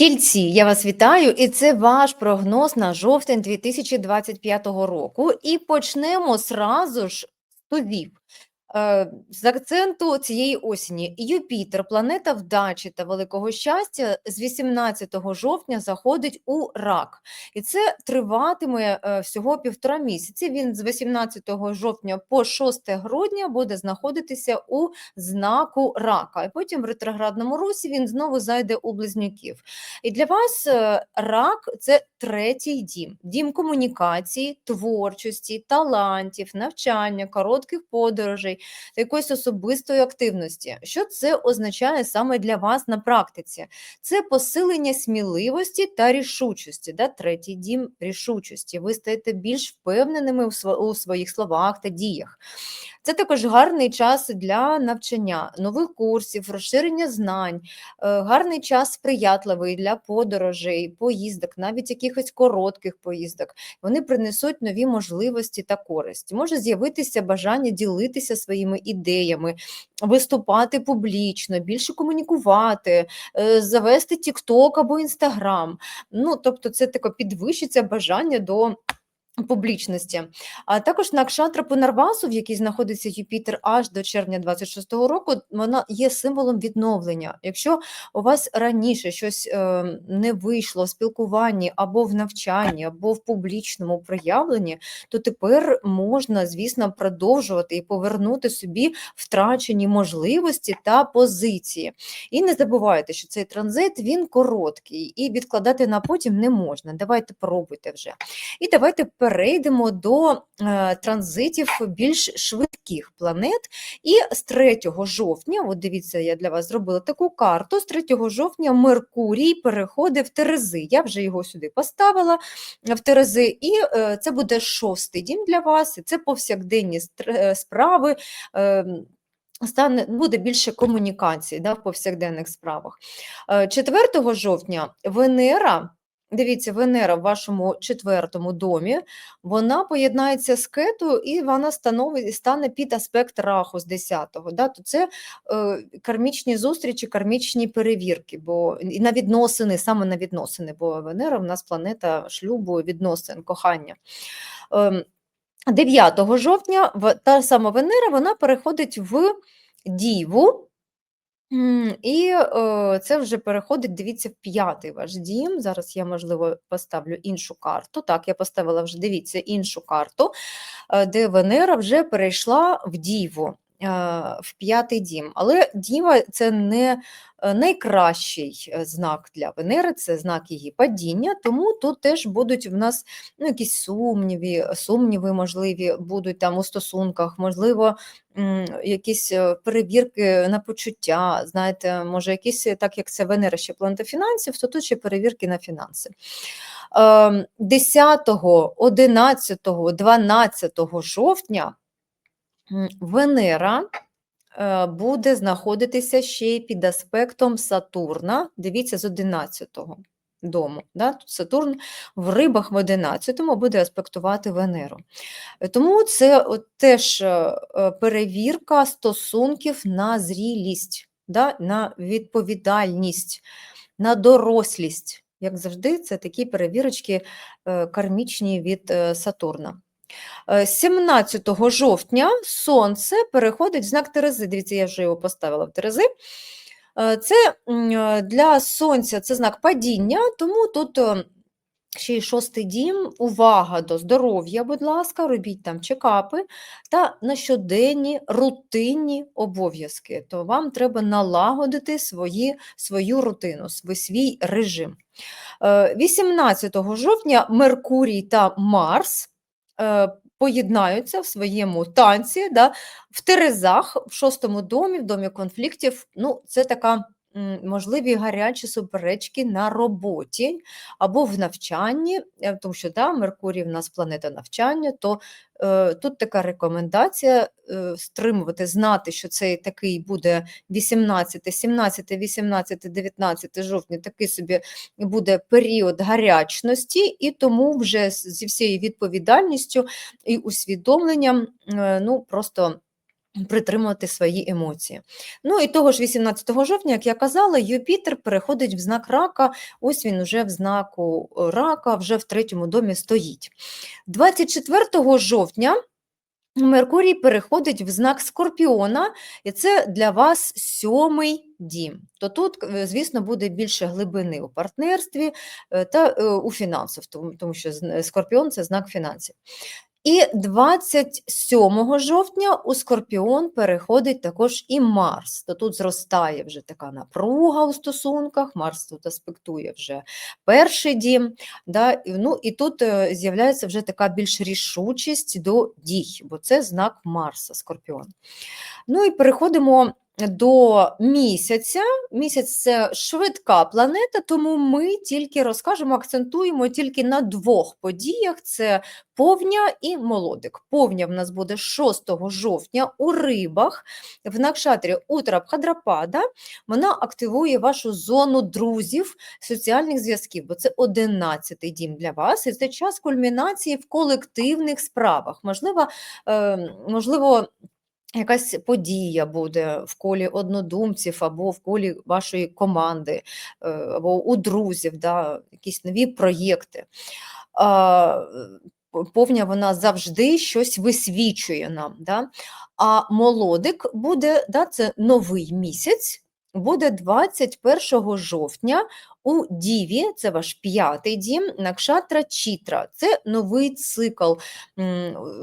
Тільці, я вас вітаю, і це ваш прогноз на жовтень 2025 року. І почнемо зразу ж з тузів. Е, З акценту цієї осені Юпітер, планета вдачі та великого щастя, з 18 жовтня заходить у рак, і це триватиме е, всього півтора місяці. Він з 18 жовтня по 6 грудня буде знаходитися у знаку рака. І потім в ретроградному русі він знову зайде у близнюків. І для вас е, рак це третій дім, дім комунікації, творчості, талантів, навчання, коротких подорожей та якоїсь особистої активності. Що це означає саме для вас на практиці? Це посилення сміливості та рішучості. Да? Третій дім рішучості. Ви стаєте більш впевненими у, своїх словах та діях. Це також гарний час для навчання, нових курсів, розширення знань, е, гарний час сприятливий для подорожей, поїздок, навіть якихось коротких поїздок. Вони принесуть нові можливості та користь. Може з'явитися бажання ділитися своїми ідеями, виступати публічно, більше комунікувати, е, завести TikTok або Instagram. Ну, тобто, це таке підвищиться бажання до. Публічності, а також Накшатра Пунарвасу, в якій знаходиться Юпітер аж до червня 26-го року, вона є символом відновлення. Якщо у вас раніше щось е, не вийшло в спілкуванні або в навчанні, або в публічному проявленні, то тепер можна, звісно, продовжувати і повернути собі втрачені можливості та позиції. І не забувайте, що цей транзит він короткий і відкладати на потім не можна. Давайте пробуйте вже. І давайте перейдемо до е, транзитів більш швидких планет. І з 3 жовтня, от дивіться, я для вас зробила таку карту. З 3 жовтня Меркурій переходить в Терези. Я вже його сюди поставила в Терези, і е, це буде шостий дім для вас, це повсякденні е, справи. е, Стане буде більше комунікації да, в повсякденних справах. Е, 4 жовтня Венера Дивіться, Венера в вашому четвертому домі, вона поєднається з кету і вона становить, стане під аспект раху з 10-го. Да? То це е, кармічні зустрічі, кармічні перевірки, бо і на відносини, саме на відносини, бо Венера в нас планета шлюбу, відносин, кохання. Ем, 9 жовтня та сама Венера вона переходить в Діву. І е, це вже переходить, дивіться, в п'ятий ваш дім. Зараз я, можливо, поставлю іншу карту. Так, я поставила вже, дивіться, іншу карту, е, де Венера вже перейшла в Діву, в п'ятий дім. Але Діва це не е, найкращий е, знак для Венери, це знак її падіння, тому тут теж будуть в нас ну, якісь сумніви, сумніви можливі будуть там у стосунках, можливо, якісь е, перевірки на почуття, знаєте, може, якісь, е, так як це Венера ще планета фінансів, то тут ще перевірки на фінанси. Ем, 10, 11, 12 жовтня Венера е, буде знаходитися ще й під аспектом Сатурна. Дивіться, з 11-го дому. Да? Тут Сатурн в рибах в 11-му буде аспектувати Венеру. Тому це теж е, е, перевірка стосунків на зрілість, да? на відповідальність, на дорослість. Як завжди, це такі перевірочки кармічні від Сатурна. Е, 17 жовтня Сонце переходить в знак Терези. Дивіться, я вже його поставила в Терези. Е, Це е, для Сонця це знак падіння, тому тут е, ще й шостий дім. Увага до здоров'я, будь ласка, робіть там чекапи та на щоденні рутинні обов'язки. То вам треба налагодити свої, свою рутину, свій, режим. Е, 18 жовтня Меркурій та Марс е, поєднаються в своєму танці да, в Терезах, в шостому домі, в домі конфліктів. Ну, це така можливі гарячі суперечки на роботі або в навчанні, е, тому що да, Меркурій в нас планета навчання, то е, тут така рекомендація е, стримувати, знати, що це такий буде 18, 17, 18, 19 жовтня, такий собі буде період гарячності, і тому вже зі всією відповідальністю і усвідомленням, е, ну просто притримувати свої емоції. Ну і того ж 18 жовтня, як я казала, Юпітер переходить в знак рака, ось він уже в знаку е, рака, вже в третьому домі стоїть. 24 жовтня Меркурій переходить в знак Скорпіона, і це для вас сьомий дім. То тут, е, звісно, буде більше глибини у партнерстві е, та у фінансах, тому що Скорпіон це знак фінансів. І 27 жовтня у Скорпіон переходить також і Марс. То тут зростає вже така напруга у стосунках. Марс тут аспектує вже перший дім. Да? Ну, і тут е, з'являється вже така більш рішучість до дій, бо це знак Марса, Скорпіон. Ну і переходимо до місяця. Місяць це швидка планета, тому ми тільки розкажемо, акцентуємо тільки на двох подіях: це повня і молодик. Повня в нас буде 6 жовтня у рибах в Накшатрі Утра Бхадрапада. Вона активує вашу зону друзів, соціальних зв'язків, бо це 11-й дім для вас, і це час кульмінації в колективних справах. Можливо, е, можливо, якась подія буде в колі однодумців або в колі вашої команди, е, або у друзів, да, якісь нові проєкти. Повня вона завжди щось висвічує нам. Да? А молодик буде, да, це новий місяць, буде 21 жовтня у Діві, це ваш п'ятий дім, Накшатра Чітра. Це новий цикл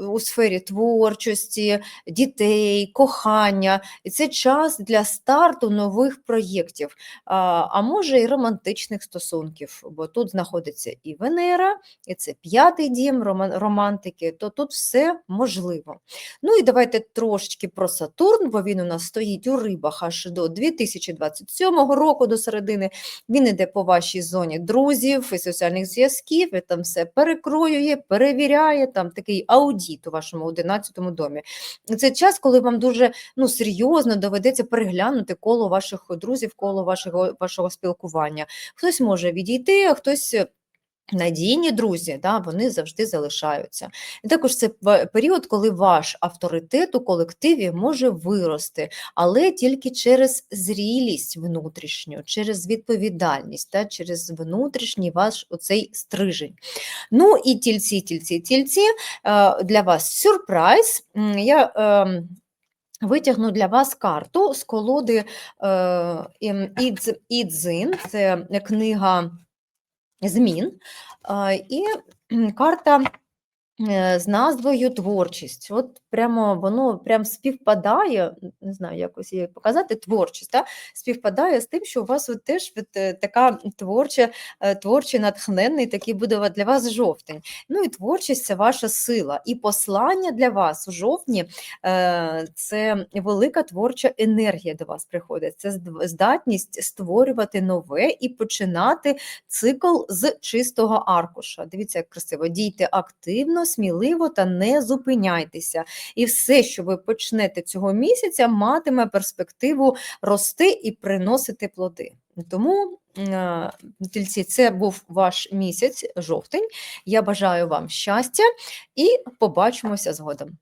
у сфері творчості, дітей, кохання. І це час для старту нових проєктів, а, може і романтичних стосунків, бо тут знаходиться і Венера, і це п'ятий дім романтики, то тут все можливо. Ну і давайте трошечки про Сатурн, бо він у нас стоїть у рибах аж до 2027 року, до середини. Він іде по вашій зоні друзів і соціальних зв'язків, і там все перекроює, перевіряє, там такий аудіт у вашому 11 домі. Це час, коли вам дуже ну, серйозно доведеться переглянути коло ваших друзів, коло вашого, вашого спілкування. Хтось може відійти, а хтось. Е, Надійні друзі, да, вони завжди залишаються. І також це період, коли ваш авторитет у колективі може вирости, але тільки через зрілість внутрішню, через відповідальність, та, через внутрішній ваш оцей стрижень. Ну і тільці, тільці, тільці, е, для вас сюрприз. Я ем, Витягну для вас карту з колоди е, Ідз- Ідзин, це книга змін. І карта е, з назвою творчість. От прямо воно прям співпадає, не знаю, якось її показати, творчість, та? співпадає з тим, що у вас от теж от, е, така творча, е, творчий, натхненний такий буде для вас жовтень. Ну і творчість це ваша сила. І послання для вас у жовтні е, це велика творча енергія до вас приходить. Це здатність створювати нове і починати цикл з чистого аркуша. Дивіться, як красиво. Дійте активно, сміливо та не зупиняйтеся. І все, що ви почнете цього місяця, матиме перспективу рости і приносити плоди. Тому, тільці, це був ваш місяць, жовтень. Я бажаю вам щастя і побачимося згодом.